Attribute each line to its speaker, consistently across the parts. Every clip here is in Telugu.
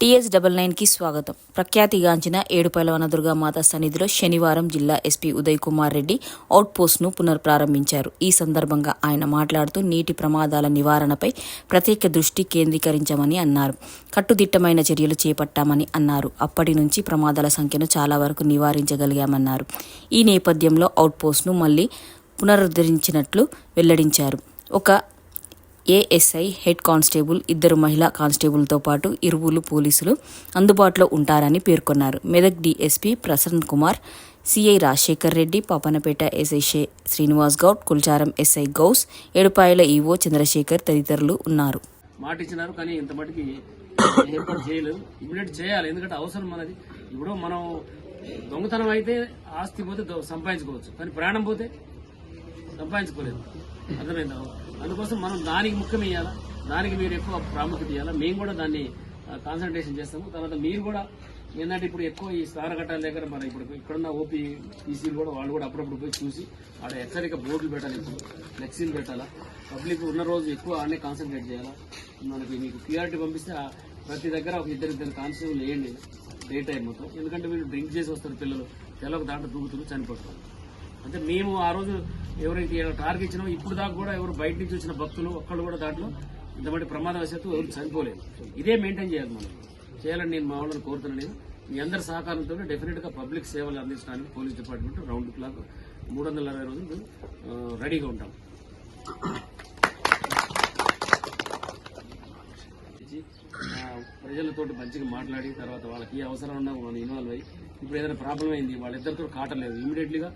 Speaker 1: టీఎస్ డబల్ నైన్కి స్వాగతం. ప్రఖ్యాతిగాంచిన ఏడుపైల వనదుర్గామాత సన్నిధిలో శనివారం జిల్లా ఎస్పీ ఉదయ్ కుమార్ రెడ్డి అవుట్పోస్ట్ను పునర్ప్రారంభించారు. ఈ సందర్భంగా ఆయన మాట్లాడుతూ నీటి ప్రమాదాల నివారణపై ప్రత్యేక దృష్టి కేంద్రీకరించామని అన్నారు. కట్టుదిట్టమైన చర్యలు చేపట్టామని అన్నారు. అప్పటి నుంచి ప్రమాదాల సంఖ్యను చాలా వరకు నివారించగలిగామన్నారు. ఈ నేపథ్యంలో అవుట్పోస్ట్ను మళ్ళీ పునరుద్ధరించినట్లు వెల్లడించారు. ఒక ఏఎస్ఐ హెడ్ కానిస్టేబుల్ ఇద్దరు మహిళా కానిస్టేబుల్తో పాటు ఇరువురు పోలీసులు అందుబాటులో ఉంటారని పేర్కొన్నారు. Medak DSP Prasanna Kumar CI Rajasekhar Reddy Papannapet SI Srinivas Goud Kulcharam SI Gouse Edupayala EO Chandrasekhar తదితరులు ఉన్నారు.
Speaker 2: మాట ఇచ్చినారు కానీ ఇంత మటుకి ఏర్పాటు చేయలేదు. ఇమీడియట్ చేయాలి ఎందుకంటే అవసరం మనది. ఇప్పుడు మనం దొంగతనం అయితే ఆస్తి పోతే సంపాదించుకోవచ్చు. కానీ ప్రాణం పోతే సంపాదించుకోలేదు. అర్థమైందా? అందుకోసం మనం దానికి ముఖ్యం ఇవ్వాలా దానికి మీరు ఎక్కువ ప్రాముఖ్యత ఇవ్వాలా మేము కూడా దాన్ని కాన్సన్ట్రేషన్ చేస్తాము. తర్వాత మీరు కూడా ఏంటంటే ఇప్పుడు ఎక్కువ ఈ స్థానఘట్టాల దగ్గర మన ఇప్పుడు ఇక్కడున్న ఓపీ ఈసీలు కూడా వాళ్ళు కూడా అప్పుడప్పుడు పోయి చూసి ఆడ హెచ్చరిక బోర్డులు పెట్టాలి ఇప్పుడు. ఫ్లెక్సీలు పెట్టాలా? పబ్లిక్ ఉన్న రోజు ఎక్కువ ఆడనే కాన్సన్ట్రేట్ చేయాలా? మనకి మీకు క్యూఆర్టీ పంపిస్తే ప్రతి దగ్గర ఒక ఇద్దరు ఇద్దరు కానిస్టేబుల్ వేయండి. డే టైం మొత్తం. ఎందుకంటే వీళ్ళు డ్రింక్ చేసి వస్తారు పిల్లలు. తెల్లొక దాంట్లో దూకుతున్నారు చనిపోతారు. అంటే మేము ఆ రోజు ఎవరైతే టార్గెట్ ఇచ్చినామో ఇప్పుడు దాకా కూడా ఎవరు బయట నుంచి వచ్చిన భక్తులు ఒక్కళ్ళు కూడా దాంట్లో ఇంతమంది ప్రమాదవశాత్తు ఎవరు చనిపోలేదు. ఇదే మెయింటైన్ చేయాలి మనం. చేయాలని నేను మా వాళ్ళని కోరుతున్నాను నేను. మీ అందరి సహకారంతో డెఫినెట్గా పబ్లిక్ సేవలు అందించడానికి పోలీస్ డిపార్ట్మెంట్ రౌండ్ క్లాక్ మూడు వందల అరవై రోజులు రెడీగా ఉంటాం. ప్రజలతో మంచిగా మాట్లాడి తర్వాత వాళ్ళకి ఏ అవసరం ఉన్నా మనం ఇన్వాల్వ్ అయ్యి ఇప్పుడు ఏదైనా ప్రాబ్లం అయింది వాళ్ళిద్దరితో కాటలేదు. ఇమీడియట్గా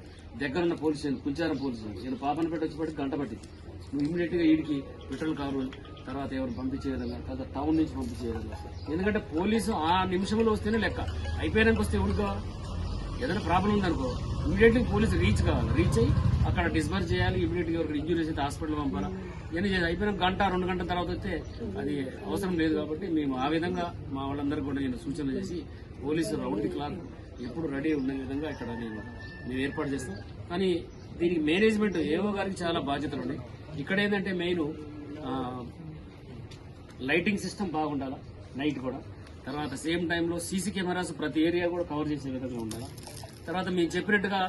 Speaker 2: దగ్గర ఉన్న పోలీస్ కుంచారం పోలీస్ నేను పాపన పెట్టి వచ్చేప్పటికి గంట పట్టింది. నువ్వు ఇమీడియట్గా వీడికి పెట్రోల్ కారు తర్వాత ఎవరు పంపించే విధంగా తర్వాత టౌన్ నుంచి పంపించే విధంగా ఎందుకంటే పోలీసు ఆ నిమిషంలో వస్తేనే లెక్క. అయిపోయాక వస్తే ఎవరికో ఏదైనా ప్రాబ్లం ఉందనుకో. ఇమీడియట్లీ పోలీసు రీచ్ కావాలి. రీచ్ అయ్యి అక్కడ డిస్బర్స్ చేయాలి. ఇమీడియట్గా ఎవరికి ఇంజురీస్ అయితే హాస్పిటల్ పంపాలి? ఇవన్నీ చేయాలి. అయిపోయిన గంట రెండు గంటల తర్వాత వస్తే అది అవసరం లేదు కాబట్టి మేము ఆ విధంగా మా వాళ్ళందరికీ కూడా నేను సూచనలు చేసి పోలీసు రౌండ్ క్లాక్ ఎప్పుడు రెడీ ఉండే విధంగా ఇక్కడ నేను మేము ఏర్పాటు చేస్తాం. కానీ దీనికి మేనేజ్మెంట్ ఏవో గారికి చాలా బాధ్యతలు ఉన్నాయి. ఇక్కడ ఏంటంటే మెయిన్ లైటింగ్ సిస్టమ్ బాగుండాలా నైట్ కూడా. తర్వాత సేమ్ టైంలో సీసీ కెమెరాస్ ప్రతి ఏరియా కూడా కవర్ చేసే విధంగా ఉండాలి. తర్వాత మేము చెప్పినట్టుగా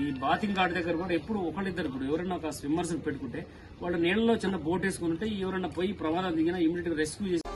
Speaker 2: ఈ బాతింగ్ ఘాట్ దగ్గర కూడా ఎప్పుడు ఒకళ్ళిద్దరు ఇప్పుడు ఎవరైనా ఒక స్విమ్మర్స్ పెట్టుకుంటే వాళ్ళు నీళ్ళలో చిన్న బోట్ వేసుకుని ఉంటే ఎవరైనా పోయి ప్రమాదం దిగినా ఇమీడియట్గా రెస్క్యూ చేసి